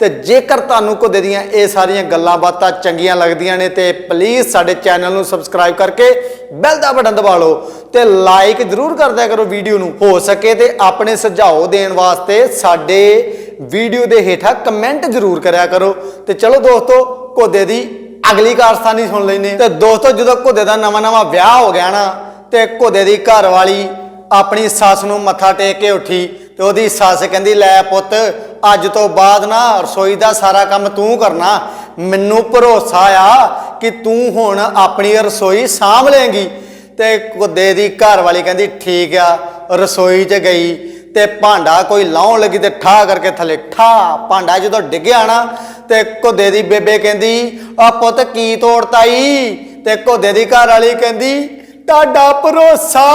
ਤੇ ਜੇਕਰ ਤੁਹਾਨੂੰ ਕੁਦੇ ਦੀਆਂ ਇਹ ਸਾਰੀਆਂ ਗੱਲਾਂ ਬਾਤਾਂ ਚੰਗੀਆਂ ਲੱਗਦੀਆਂ ਨੇ ਤੇ ਪਲੀਜ਼ ਸਾਡੇ ਚੈਨਲ ਨੂੰ ਸਬਸਕ੍ਰਾਈਬ ਕਰਕੇ ਬੈਲ ਦਾ ਬਟਨ ਦਬਾ ਲਓ ਤੇ ਲਾਈਕ ਜ਼ਰੂਰ ਕਰਦਿਆ ਕਰੋ ਵੀਡੀਓ ਨੂੰ। ਹੋ ਸਕੇ ਤੇ ਆਪਣੇ ਸੁਝਾਅ ਦੇਣ ਵਾਸਤੇ ਸਾਡੇ ਵੀਡੀਓ ਦੇ ਹੇਠਾਂ ਕਮੈਂਟ ਜ਼ਰੂਰ ਕਰਿਆ ਕਰੋ। ਤੇ ਚਲੋ ਦੋਸਤੋ ਕੋਦੇ ਦੀ ਅਗਲੀ ਕਾਰਸਤਾਨੀ ਸੁਣ ਲੈਨੇ ਤੇ ਦੋਸਤੋ, ਜਦੋਂ ਕੋਦੇ ਦਾ ਨਵਾਂ ਨਵਾਂ ਵਿਆਹ ਹੋ ਗਿਆ ਨਾ, ਤੇ ਕੋਦੇ ਦੀ ਘਰ ਵਾਲੀ ਆਪਣੀ ਸੱਸ ਨੂੰ ਮੱਥਾ ਟੇਕ ਕੇ ਉੱਠੀ ਤੇ ਉਹਦੀ ਸੱਸ ਕਹਿੰਦੀ, ਲੈ ਪੁੱਤ ਅੱਜ ਤੋਂ ਬਾਅਦ ਨਾ ਰਸੋਈ ਦਾ ਸਾਰਾ ਕੰਮ ਤੂੰ ਕਰਨਾ। ਮੈਨੂੰ ਭਰੋਸਾ ਆ ਕਿ ਤੂੰ ਹੁਣ ਆਪਣੀ ਰਸੋਈ ਸਾਂਭ ਲੇਂਗੀ ਤੇ ਕੁੱਦੇ ਦੀ ਘਰ ਵਾਲੀ ਕਹਿੰਦੀ, ਠੀਕ ਆ, ਰਸੋਈ 'ਚ ਗਈ ਤੇ ਭਾਂਡਾ ਕੋਈ ਲਾਉਣ ਲੱਗੀ ਤੇ ਠਾ ਕਰਕੇ ਥੱਲੇ ਠਾ। ਭਾਂਡਾ ਜਦੋਂ ਡਿੱਗਿਆ ਨਾ ਤੇ ਘੁੱਦੇ ਦੀ ਬੇਬੇ ਕਹਿੰਦੀ, ਆ ਪੁੱਤ ਕੀ ਤੋੜਤਾ ਈ ਤੇ ਕੁੱਦੇ ਦੀ ਘਰ ਵਾਲੀ ਕਹਿੰਦੀ, ਤੁਹਾਡਾ ਭਰੋਸਾ।